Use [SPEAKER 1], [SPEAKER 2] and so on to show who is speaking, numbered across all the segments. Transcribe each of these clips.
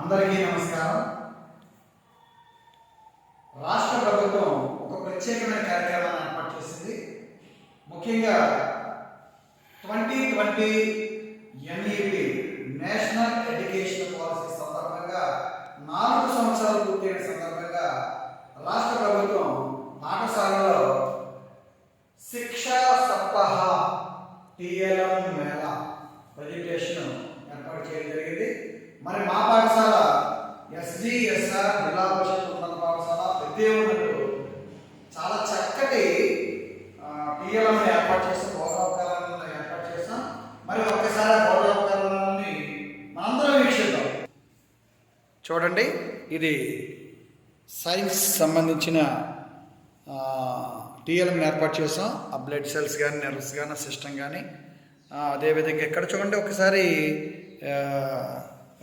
[SPEAKER 1] అందరికీ నమస్కారం. రాష్ట్ర ప్రభుత్వం ఒక ప్రత్యేకమైన కార్యక్రమాన్ని ఏర్పాటు చేసింది. ముఖ్యంగా twenty twenty NEP national education policy సందర్భంగా నాలుగు సంవత్సరాలు పూర్తయిన సందర్భంగా రాష్ట్ర ప్రభుత్వం పాఠశాలలో శిక్షా సప్తాహ టిఎల్ఎం మేళ ప్రజెంటేషన్ ఏర్పాటు చేయడం జరిగింది. మరి మా పాఠశాల ఎస్జిఎస్ఆర్ జిల్లా పరిషత్ ఉన్నత పాఠశాల పెద్దేవులకు చాలా చక్కటి పిఎల్ఎం ఏర్పాటు చేసాం బోధోపకరణాలను ఏర్పాటు చేస్తాం మరి ఒక్కసారి ఆ బోధోపకరణాలని మనందరం వీక్షిద్దాం. చూడండి ఇది సైన్స్ సంబంధించిన టీఎల్ఎంని ఏర్పాటు చేసాం ఆ బ్లడ్ సెల్స్ కానీ నర్వ్స్ కానీ సిస్టమ్ కానీ అదేవిధంగా ఎక్కడ చూడండి ఒకసారి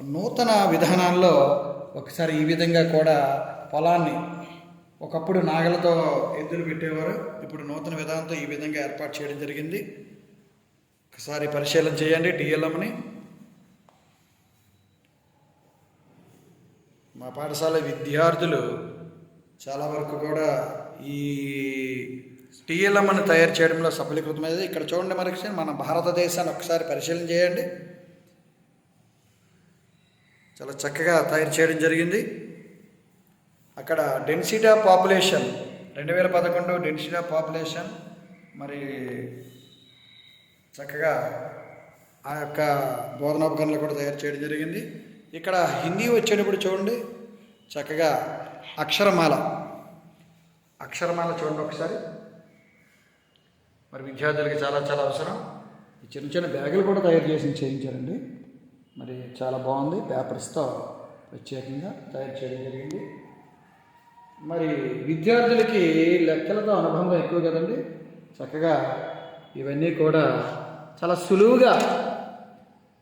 [SPEAKER 1] నూతన విధానాల్లో ఒకసారి ఈ విధంగా కూడా పొలాన్ని ఒకప్పుడు నాగలతో ఎద్దులు పెట్టేవారు. ఇప్పుడు నూతన విధానంతో ఈ విధంగా ఏర్పాటు చేయడం జరిగింది. ఒకసారి పరిశీలన చేయండి డిఎల్ఎంని. మా పాఠశాల విద్యార్థులు చాలా వరకు కూడా ఈ టీఎల్ఎంని తయారు చేయడంలో సఫలీకృతమైనది. ఇక్కడ చూడండి మరొకసారి మన భారతదేశాన్ని ఒకసారి పరిశీలన చేయండి. చాలా చక్కగా తయారు చేయడం జరిగింది. అక్కడ డెన్సిటీ పాపులేషన్ రెండు వేల పదకొండు డెన్సిటీ పాపులేషన్ మరి చక్కగా ఆ యొక్క బోధనోపకరణలు కూడా తయారు చేయడం జరిగింది. ఇక్కడ హిందీ వచ్చేటప్పుడు చూడండి. చక్కగా అక్షరమాల. అక్షరమాల చూడండి ఒకసారి. మరి విద్యార్థులకి చాలా చాలా అవసరం. చిన్న చిన్న బ్యాగులు కూడా తయారు చేసి చేయించారండి. మరి చాలా బాగుంది. పేపర్స్తో ప్రత్యేకంగా తయారు చేయడం జరిగింది. మరి విద్యార్థులకి లెక్కలతో అనుభవం ఎక్కువ కదండి. చక్కగా ఇవన్నీ కూడా చాలా సులువుగా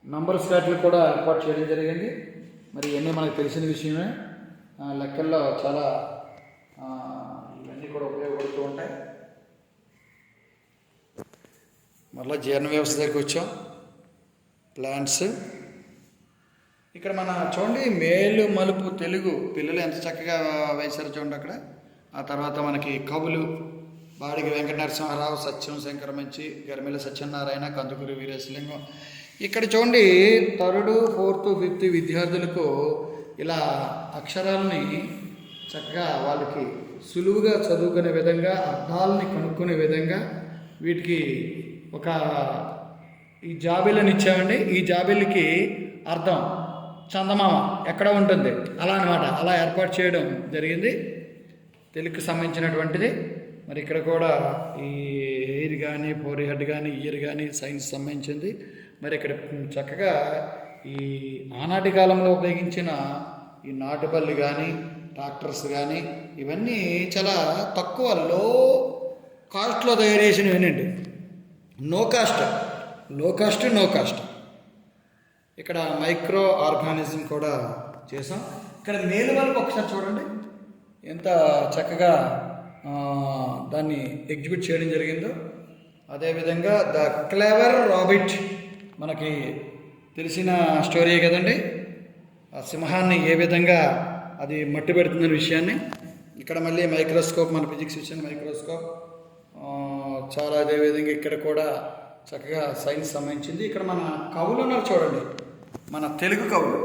[SPEAKER 1] నంబర్ స్లాట్లు కూడా ఏర్పాటు చేయడం జరిగింది. మరి ఇవన్నీ మనకు తెలిసిన విషయమే. లెక్కల్లో చాలా ఇవన్నీ కూడా ఉపయోగపడుతూ ఉంటాయి. మళ్ళీ జీర్ణ వ్యవస్థ దగ్గరికి వచ్చాం. ప్లాంట్స్ ఇక్కడ మన చూడండి మేలు మలుపు తెలుగు. పిల్లలు ఎంత చక్కగా వేశారు చూడండి అక్కడ. ఆ తర్వాత మనకి కవులు బాడికి వెంకట నరసింహారావు సత్యం శంకర మంచి గరిమెల సత్యనారాయణ కందుకూరి వీరేశలింగం. ఇక్కడ చూడండి థర్డ్ ఫోర్త్ ఫిఫ్త్ విద్యార్థులకు ఇలా అక్షరాలని చక్కగా వాళ్ళకి సులువుగా చదువుకునే విధంగా అర్థాలని కనుక్కునే విధంగా వీటికి ఒక ఈ జాబిల్ని ఇచ్చామండి. ఈ జాబిల్కి అర్థం. చందమామ ఎక్కడ ఉంటుంది? అలా అనమాట అలా ఏర్పాటు చేయడం జరిగింది. తెలుగుకి సంబంధించినటువంటిది. మరి ఇక్కడ కూడా ఈ ఎయిర్ కానీ ఫోర్ హెడ్ కానీ ఇయర్ కానీ సైన్స్ సంబంధించింది. మరి ఇక్కడ చక్కగా ఈ ఆనాటి కాలంలో ఉపయోగించిన ఈ నాటుపల్లి కానీ ట్రాక్టర్స్ కానీ ఇవన్నీ చాలా తక్కువ లో కాస్ట్లో తయారు చేసినవేనండి no cost. Low cost no cost. ఇక్కడ మైక్రో ఆర్గానిజం కూడా చేసాం ఇక్కడ మేలు వరకు ఒకసారి చూడండి. ఎంత చక్కగా దాన్ని ఎగ్జిబిట్ చేయడం జరిగిందో. అదేవిధంగా ద క్లెవర్ రాబిట్ మనకి తెలిసిన స్టోరీ కదండి. ఆ సింహాన్ని ఏ విధంగా అది మట్టి పెడుతుందనే విషయాన్ని. ఇక్కడ మళ్ళీ మైక్రోస్కోప్ మన ఫిజిక్స్ ఇచ్చిన మైక్రోస్కోప్. చాలా అదేవిధంగా ఇక్కడ కూడా చక్కగా సైన్స్ సంబంధించింది. ఇక్కడ మన కవులు ఉన్నారు చూడండి. మన తెలుగు కవులు.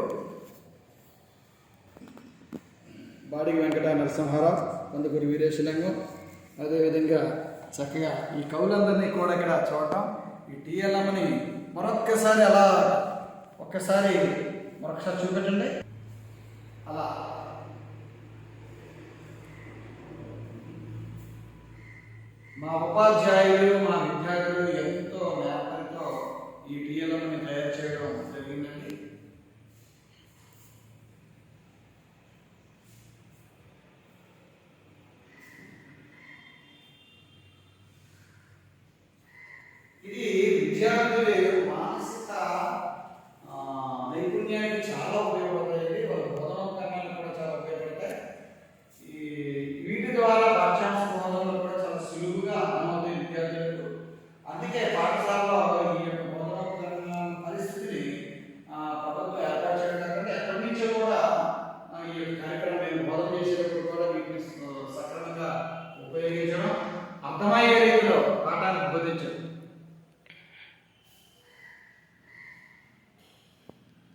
[SPEAKER 1] బాడిగి వెంకట నరసింహారావు కందుకూరి వీరేశలింగం. అదేవిధంగా చక్కగా ఈ కవులందరినీ కూడా ఇక్కడ చూడటం. ఈ టీఎల్ఎంని మరొక్కసారి అలా ఒక్కసారి మరొకసారి చూపెట్టండి. అలా. మా ఉపాధ్యాయులు మా విద్యార్థులు ఎంతో నేపథ్యంతో ఈ టీఎల్ఎంని తయారు చేయడం జరిగిందండి ఇది విద్యార్థులు మానసిక నైపుణ్యానికి చాలా ఉపయోగపడతాయి వాళ్ళ బోధనోపకరణాలు కూడా చాలా ఉపయోగపడతాయి ఈ వీటి ద్వారా పాఠ్యాంశ బోధనలు కూడా చాలా సులువుగా అర్థమవుతాయి విద్యార్థులకు అందుకే పాఠశాలలో ఈ యొక్క బోధనోపకరణ పరిస్థితిని ఆ, ప్రభుత్వం ఏర్పాటు చేయడం కాకుండా ఎక్కడి నుంచో కూడా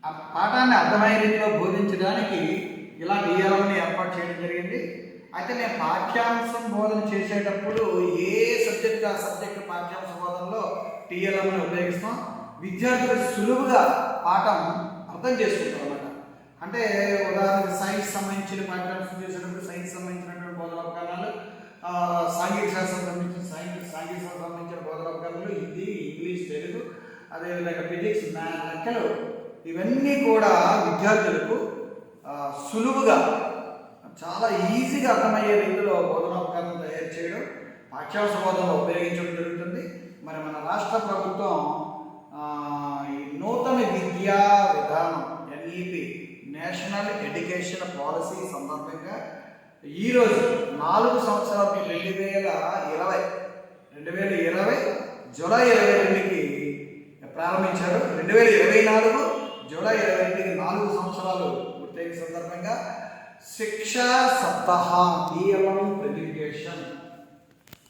[SPEAKER 1] పాఠాన్ని అర్థమయ్యే రీతిలో బోధించడానికి ఇలా డిఎల్ఎంని ఏర్పాటు చేయడం జరిగింది. అయితే నేను పాఠ్యాంశం బోధన చేసేటప్పుడు ఏ సబ్జెక్ట్ ఆ సబ్జెక్ట్ పాఠ్యాంశ బోధనలో టీఎల్ఎంని ఉపయోగిస్తాం. విద్యార్థులు సులువుగా పాఠం అర్థం చేసుకుంటారు అనమాట అంటే ఉదాహరణకు సైన్స్ సంబంధించిన పాఠ్యాంశం చేసేటప్పుడు సైన్స్ సంబంధించినటువంటి బోధనోపకరణాలు సాంఘిక శాస్త్రం సంబంధించిన సాంఘిక సాంఘిక శాస్త్రం సంబంధించిన బోధనోపకరణాలు హిందీ ఇంగ్లీష్ తెలుగు అదేవిధంగా ఫిజిక్స్ మ్యాథ్ లెక్కలు ఇవన్నీ కూడా విద్యార్థులకు సులువుగా చాలా ఈజీగా అర్థమయ్యే రీతిలో బోధనోపకరణం తయారు చేయడం పాఠ్యాంశ బోధనలో ఉపయోగించడం జరుగుతుంది. మరి మన రాష్ట్ర ప్రభుత్వం ఈ నూతన విద్యా విధానం ఎన్ఈపి నేషనల్ ఎడ్యుకేషన్ పాలసీ సందర్భంగా ఈరోజు నాలుగు సంవత్సరాలకి రెండు వేల ఇరవై రెండు వేల ఇరవై జూలై ఇరవై రెండుకి ప్రారంభించారు. రెండు వేల ఇరవై నాలుగు జూలై ఇరవై ఎనిమిది నాలుగు సంవత్సరాలు పూర్తయిన సందర్భంగా శిక్షా సప్తాహ డిఎల్ఎం ప్రెజెంటేషన్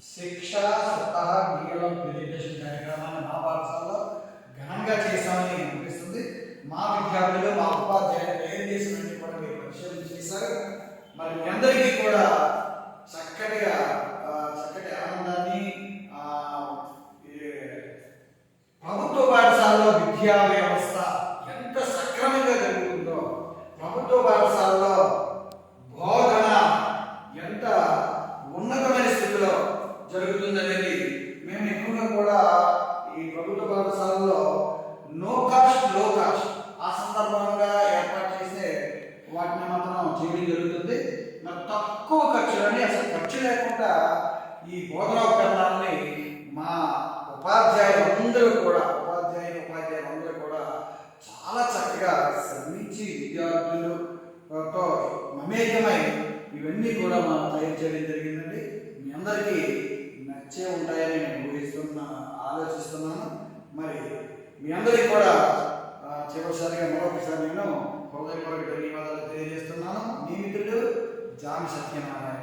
[SPEAKER 1] శిక్షా సప్తాహ డిఎల్ఎం ప్రెజెంటేషన్ కార్యక్రమాన్ని మా పాఠశాలలో ఘనంగా చేశామని అనిపిస్తుంది. మా విద్యార్థులు మా ఉపాధ్యాయులు ఏం చేసినట్టు కూడా మీరు పరిశీలన చేశారు. మరి మీ అందరికీ కూడా చక్కటిగా చక్కటి ఆనందాన్ని ప్రభుత్వ పాఠశాలలో విద్యా వ్యవస్థ ఎంత సక్రమంగా జరుగుతుందో ప్రభుత్వ పాఠశాలలో బోధన ఎంత ఉన్నతమైన స్థితిలో జరుగుతుందనేది మేము ఎక్కువగా కూడా ఈ ప్రభుత్వ పాఠశాలలో నో కాస్ట్లో కాస్ట్ ఆ సందర్భంగా ఏర్పాటు చేసే వాటిని మాత్రం చేయడం జరుగుతుంది. మరి తక్కువ ఖర్చులని అసలు ఖర్చు లేకుండా ఈ బోధనోపకరణాలని మా ఉపాధ్యాయులందరూ కూడా ఉపాధ్యాయులు ఉపాధ్యాయులందరూ కూడా చాలా చక్కగా శ్రమించి విద్యార్థులతో మమేకమై ఇవన్నీ కూడా మనం తయారు చేయడం జరిగిందండి. మీ అందరికీ నచ్చే ఉంటాయని నేను ఊహిస్తున్నా ఆలోచిస్తున్నాను. మరి మీ అందరికీ కూడా చివరిసారిగా మరొకసారి నేను హృదయపూర్వక ధన్యవాదాలు తెలియజేస్తున్నాను. మీ మిత్రుడు జామి సత్యనారాయణ.